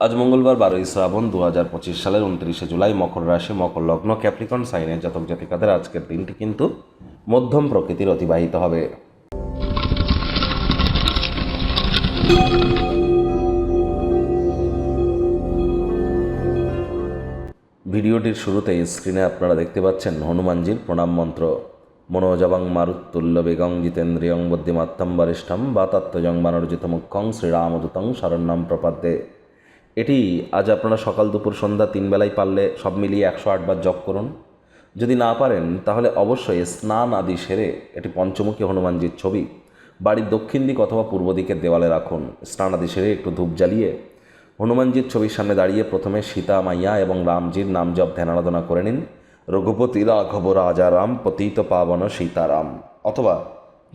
আজ মঙ্গলবার বারোই শ্রাবণ দু হাজার পঁচিশ সালের উনত্রিশে জুলাই মকর রাশি, মকর লগ্ন, ক্যাপ্রিকন সাইনের জাতক জাতিকাদের আজকের দিনটি কিন্তু মধ্যম প্রকৃতির অতিবাহিত হবে। ভিডিওটির শুরুতেই স্ক্রিনে আপনারা দেখতে পাচ্ছেন হনুমানজির প্রণাম মন্ত্র। মনোজবাং মারুত্তুল্য বেগং জিতেন্দ্রিয়ং বুদ্ধিমাত্তম বরিষ্ঠম বা তত্ত্বজং বানরজিত মুখ্যং শ্রীরামদূতং শরণ্যম প্রপাদ্যে। এটি আজ আপনারা সকাল দুপুর সন্ধ্যা তিন বেলায় পারলে সব মিলিয়ে একশো আটবার জপ করুন। যদি না পারেন, তাহলে অবশ্যই স্নান আদি সেরে এটি পঞ্চমুখী হনুমানজির ছবি। বাড়ির দক্ষিণ দিক অথবা পূর্ব দিকের দেওয়ালে রাখুন। স্নান আদি সেরে একটু ধূপ জ্বালিয়ে হনুমানজির ছবির সামনে দাঁড়িয়ে প্রথমে সীতা, মাইয়া এবং রামজির নাম জপ ধ্যান আরাধনা করে নিন। রঘুপতি রাঘব, রাজা রাম, পতিত পাবন সীতারাম অথবা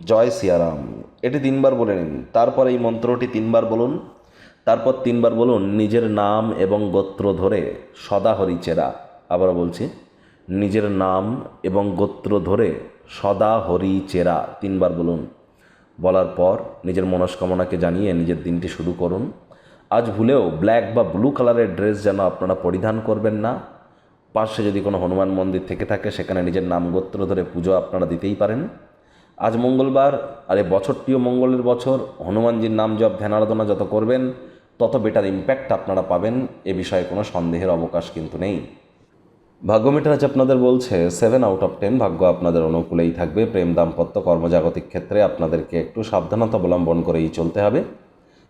জয় সিয়ারাম এটি তিনবার বলে নিন। তারপর এই মন্ত্রটি তিনবার বলুন। তারপর তিনবার বলুন, নিজের নাম এবং গোত্র ধরে সদা হরি চেরা আবার বলছি, নিজের নাম এবং গোত্র ধরে সদা হরি চেরা তিনবার বলুন। বলার পর নিজের মনস্কামনাকে জানিয়ে নিজের দিনটি শুরু করুন। আজ ভুলেও ব্ল্যাক বা ব্লু কালারের ড্রেস যেন আপনারা পরিধান করবেন না। পাশে যদি কোনো হনুমান মন্দির থেকে থাকে, সেখানে নিজের নাম গোত্র ধরে পুজো আপনারা দিতেই পারেন। আজ মঙ্গলবার, আর এই বছরটিও মঙ্গলের বছর। হনুমানজির নাম জপ ধ্যান আরাধনা যত করবেন তত বেটার ইম্প্যাক্ট আপনারা পাবেন, এ বিষয়ে কোনো সন্দেহের অবকাশ কিন্তু নেই। ভাগ্যমিটার আজ আপনাদের বলছে সেভেন আউট অফ টেন ভাগ্য আপনাদের অনুকূলেই থাকবে। প্রেম দাম্পত্য কর্মজাগতিক ক্ষেত্রে আপনাদেরকে একটু সাবধানতা অবলম্বন করেই চলতে হবে।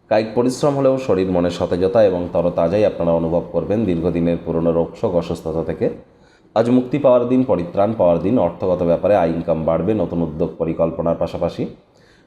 কায়িক পরিশ্রম হলেও শরীর, মনে সতেজতা এবং তরতাজাই আপনারা অনুভব করবেন দীর্ঘদিনের পুরনো রোগশোক অসুস্থতা থেকে। আজ মুক্তি পাওয়ার দিন, পরিত্রাণ পাওয়ার দিন, অর্থগত ব্যাপারে আয় ইনকাম বাড়বে, নতুন উদ্যোগ পরিকল্পনার পাশাপাশি।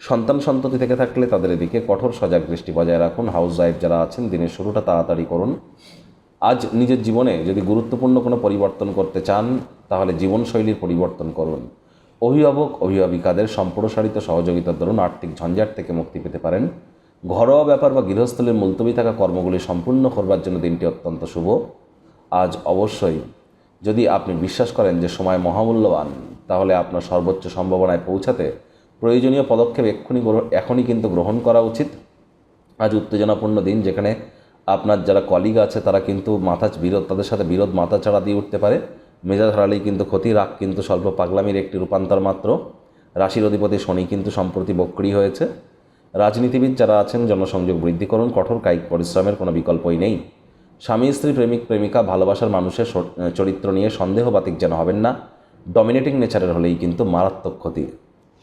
সন্তান সন্ততি থেকে থাকলে তাদের এদিকে কঠোর সজাগ দৃষ্টি বজায় রাখুন। হাউস ওয়াইফ যারা আছেন, দিনের শুরুটা তাড়াতাড়ি করুন। আজ নিজের জীবনে যদি গুরুত্বপূর্ণ কোনো পরিবর্তন করতে চান, তাহলে জীবনশৈলীর পরিবর্তন করুন। অভিভাবক, অভিভাবিকাদের সম্প্রসারিত সহযোগিতার দরুন আর্থিক ঝঞ্ঝাট থেকে মুক্তি পেতে পারেন। ঘরোয়া ব্যাপার বা গৃহস্থলের মুলতবি থাকা কর্মগুলি সম্পূর্ণ করবার জন্য দিনটি অত্যন্ত শুভ। আজ অবশ্যই যদি আপনি বিশ্বাস করেন যে সময় মহামূল্যবান, তাহলে আপনার সর্বোচ্চ সম্ভাবনায় পৌঁছাতে প্রয়োজনীয় পদক্ষেপ এক্ষুনি এখনই কিন্তু গ্রহণ করা উচিত। আজ উত্তেজনাপূর্ণ দিন যেখানে আপনার যারা কলিগ আছে তারা কিন্তু মাথা বিরোধ তাদের সাথে বিরোধ মাথা চাড়া দিয়ে উঠতে পারে। মেজাজ হারালেই কিন্তু ক্ষতি, রাগ কিন্তু স্বল্প। পাগলামির একটি রূপান্তর মাত্র। রাশির অধিপতি শনি কিন্তু সম্প্রতি বক্রি হয়েছে। রাজনীতিবিদ যারা আছেন, জনসংযোগ বৃদ্ধি করুন। কঠোর কায়িক পরিশ্রমের কোনো বিকল্পই নেই। স্বামী, স্ত্রী, প্রেমিক, প্রেমিকা, ভালোবাসার মানুষের চরিত্র নিয়ে সন্দেহবাতিক যেন হবেন না। ডমিনেটিং নেচারের হলেই কিন্তু মারাত্মক ক্ষতি।